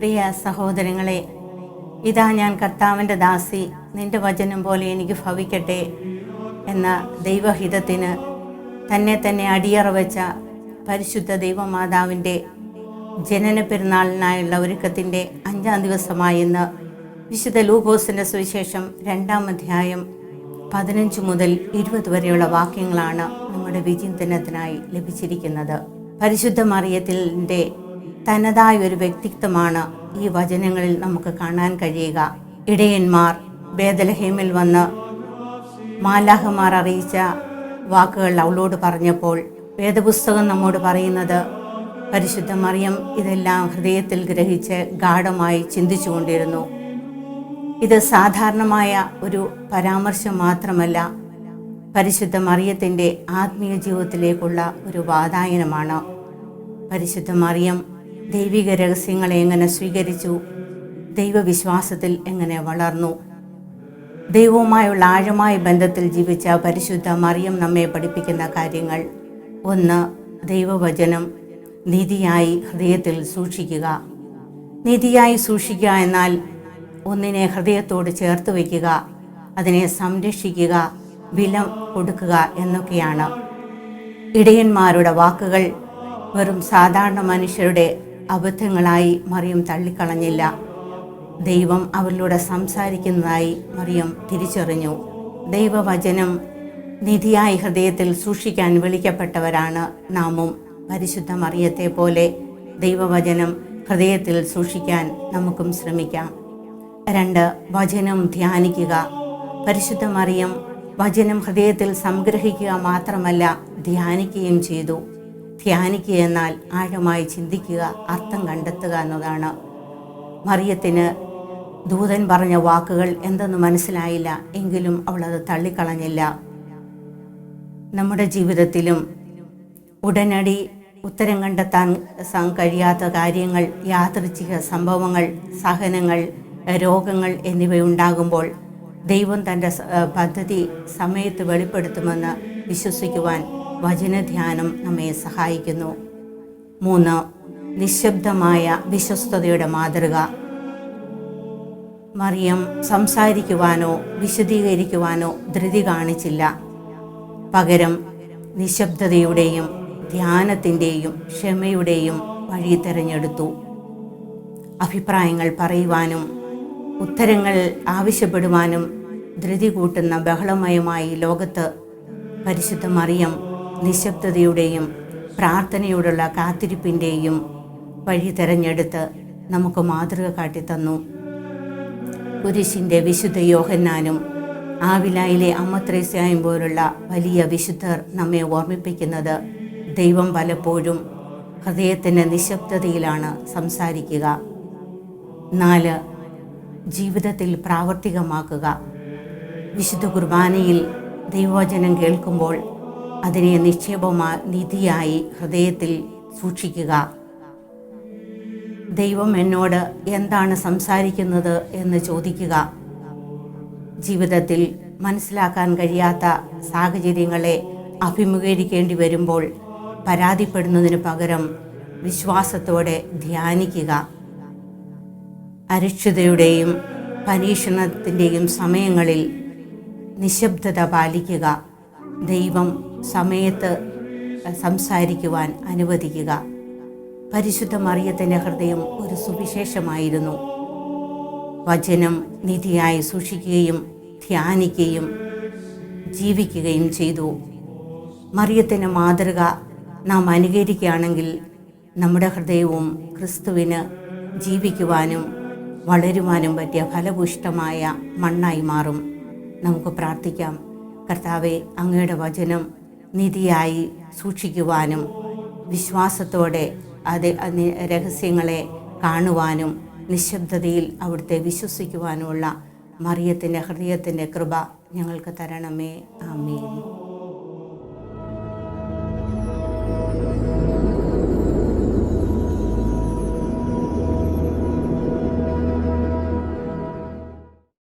പ്രിയ സഹോദരങ്ങളെ ഇതാ ഞാൻ കർത്താവിന്റെ ദാസി നിന്റെ വചനം പോലെ എനിക്ക് ഭവിക്കട്ടെ എന്ന ദൈവഹിതത്തിന് തന്നെ തന്നെ അടിയറ വെച്ച പരിശുദ്ധ ദൈവമാതാവിന്റെ ജനന പെരുന്നാളിനായുള്ള ഒരുക്കത്തിന്റെ അഞ്ചാം ദിവസമായെന്ന് വിശുദ്ധ ലൂഗോസിന്റെ സുവിശേഷം രണ്ടാം അധ്യായം പതിനഞ്ച് മുതൽ ഇരുപത് വരെയുള്ള വാക്യങ്ങളാണ് നമ്മുടെ വിചിന്തനത്തിനായി ലഭിച്ചിരിക്കുന്നത്. പരിശുദ്ധ മറിയത്തിന്റെ തനതായ ഒരു വ്യക്തിത്വമാണ് ഈ വചനങ്ങളിൽ നമുക്ക് കാണാൻ കഴിയുക. ഇടയന്മാർ ബേദലഹേമിൽ വന്ന് മാലാഹമാർ അറിയിച്ച വാക്കുകൾ അവളോട് പറഞ്ഞപ്പോൾ വേദപുസ്തകം നമ്മോട് പറയുന്നത് പരിശുദ്ധ മറിയം ഇതെല്ലാം ഹൃദയത്തിൽ ഗ്രഹിച്ച് ഗാഠമായി ചിന്തിച്ചുകൊണ്ടിരുന്നു. ഇത് സാധാരണമായ ഒരു പരാമർശം മാത്രമല്ല പരിശുദ്ധ മറിയത്തിന്റെ ആത്മീയ ജീവിതത്തിലേക്കുള്ള ഒരു വാതായനമാണ്. പരിശുദ്ധ മറിയം ദൈവിക രഹസ്യങ്ങളെ എങ്ങനെ സ്വീകരിച്ചു? ദൈവവിശ്വാസത്തിൽ എങ്ങനെ വളർന്നു? ദൈവവുമായുള്ള ആഴമായ ബന്ധത്തിൽ ജീവിച്ച പരിശുദ്ധ മറിയം നമ്മെ പഠിപ്പിക്കുന്ന കാര്യങ്ങൾ. ഒന്ന് ദൈവവചനം. നീതിയായി ഹൃദയത്തിൽ സൂക്ഷിക്കുക. നീതിയായി സൂക്ഷിക്കുക എന്നാൽ ഒന്നിനെ ഹൃദയത്തോട് ചേർത്ത് വയ്ക്കുക. അതിനെ സംരക്ഷിക്കുക വില കൊടുക്കുക എന്നൊക്കെയാണ്. ഇടയന്മാരുടെ വാക്കുകൾ വെറും സാധാരണ മനുഷ്യരുടെ അബദ്ധങ്ങളായി മറിയം തള്ളിക്കളഞ്ഞില്ല. ദൈവം അവരിലൂടെ സംസാരിക്കുന്നതായി മറിയം തിരിച്ചറിഞ്ഞു. ദൈവവചനം നിധിയായി ഹൃദയത്തിൽ സൂക്ഷിക്കാൻ വിളിക്കപ്പെട്ടവരാണ് നാമും. പരിശുദ്ധ മറിയത്തെ പോലെ ദൈവവചനം ഹൃദയത്തിൽ സൂക്ഷിക്കാൻ നമുക്കും ശ്രമിക്കാം. രണ്ട് വചനം ധ്യാനിക്കുക. പരിശുദ്ധ മറിയം വചനം ഹൃദയത്തിൽ സംഗ്രഹിക്കുക മാത്രമല്ല ധ്യാനിക്കുകയും ചെയ്തു. ധ്യാനിക്കുക എന്നാൽ ആഴമായി ചിന്തിക്കുക അർത്ഥം കണ്ടെത്തുക എന്നതാണ്. മറിയത്തിന് ദൂതൻ പറഞ്ഞ വാക്കുകൾ എന്തെന്ന് മനസ്സിലായില്ല എങ്കിലും അവൾ അത് തള്ളിക്കളഞ്ഞില്ല. നമ്മുടെ ജീവിതത്തിലും ഉടനടി ഉത്തരം കണ്ടെത്താൻ കഴിയാത്ത കാര്യങ്ങൾ യാദൃച്ഛിക സംഭവങ്ങൾ സഹനങ്ങൾ രോഗങ്ങൾ എന്നിവയുണ്ടാകുമ്പോൾ ദൈവം തന്റെ പദ്ധതി സമയത്ത് വെളിപ്പെടുത്തുമെന്ന് വിശ്വസിക്കുവാൻ വചനധ്യാനം നമ്മെ സഹായിക്കുന്നു. മൂന്ന് നിശബ്ദമായ വിശ്വസ്തയുടെ മാതൃക. മറിയം സംസാരിക്കുവാനോ വിശദീകരിക്കുവാനോ ധൃതി കാണിച്ചില്ല. പകരം നിശബ്ദതയുടെയും ധ്യാനത്തിന്റെയും ക്ഷമയുടെയും വഴി തിരഞ്ഞെടുത്തു. അഭിപ്രായങ്ങൾ പറയുവാനും ഉത്തരങ്ങൾ ആവശ്യപ്പെടുവാനും ധൃതി കൂട്ടുന്ന ബഹളമയമായി ലോകത്ത് പരിശുദ്ധ മറിയം നിശബ്ദതയുടെയും പ്രാർത്ഥനയോടുള്ള കാത്തിരിപ്പിന്റെയും വഴി തിരഞ്ഞെടുത്ത് നമുക്ക് മാതൃക കാട്ടിത്തന്നു. കുരിശിന്റെ വിശുദ്ധ യോഹന്നാനും ആവിലായിലെ അമ്മത്രേസ്യായും പോലുള്ള വലിയ വിശുദ്ധർ നമ്മെ ഓർമ്മിപ്പിക്കുന്നത് ദൈവം പലപ്പോഴും ഹൃദയത്തിന്റെ നിശബ്ദതയിലാണ് സംസാരിക്കുക. നാല് ജീവിതത്തിൽ പ്രാവർത്തികമാക്കുക. വിശുദ്ധ കുർബാനയിൽ ദൈവവചനം കേൾക്കുമ്പോൾ അതിനെ നിക്ഷേപമാ നിധിയായി ഹൃദയത്തിൽ സൂക്ഷിക്കുക. ദൈവം എന്നോട് എന്താണ് സംസാരിക്കുന്നത് എന്ന് ചോദിക്കുക. ജീവിതത്തിൽ മനസ്സിലാക്കാൻ കഴിയാത്ത സാഹചര്യങ്ങളെ അഭിമുഖീകരിക്കേണ്ടി വരുമ്പോൾ പരാതിപ്പെടുന്നതിന് പകരം വിശ്വാസത്തോടെ ധ്യാനിക്കുക. അരക്ഷിതയുടെയും പരീക്ഷണത്തിന്റെയും സമയങ്ങളിൽ നിശബ്ദത പാലിക്കുക. ദൈവം സമയത്ത് സംസാരിക്കുവാൻ അനുവദിക്കുക. പരിശുദ്ധ മറിയത്തിന്റെ ഹൃദയം ഒരു സുവിശേഷമായിരുന്നു. വചനം നിധിയായി സൂക്ഷിക്കുകയും ധ്യാനിക്കുകയും ജീവിക്കുകയും ചെയ്തു. മറിയത്തിന്റെ മാതൃക നാം അനുകരിക്കുകയാണെങ്കിൽ നമ്മുടെ ഹൃദയവും ക്രിസ്തുവിന് ജീവിക്കുവാനും വളരുവാനും പറ്റിയ ഫലപുഷ്ടമായ മണ്ണായി മാറും. നമുക്ക് പ്രാർത്ഥിക്കാം. കർത്താവെ അങ്ങയുടെ വചനം നിധിയായി സൂക്ഷിക്കുവാനും വിശ്വാസത്തോടെ അത് രഹസ്യങ്ങളെ കാണുവാനും നിശബ്ദതയിൽ അവിടുത്തെ വിശ്വസിക്കുവാനുമുള്ള മറിയത്തിന്റെ ഹൃദയത്തിന്റെ കൃപ ഞങ്ങൾക്ക് തരണമേ. ആമേൻ.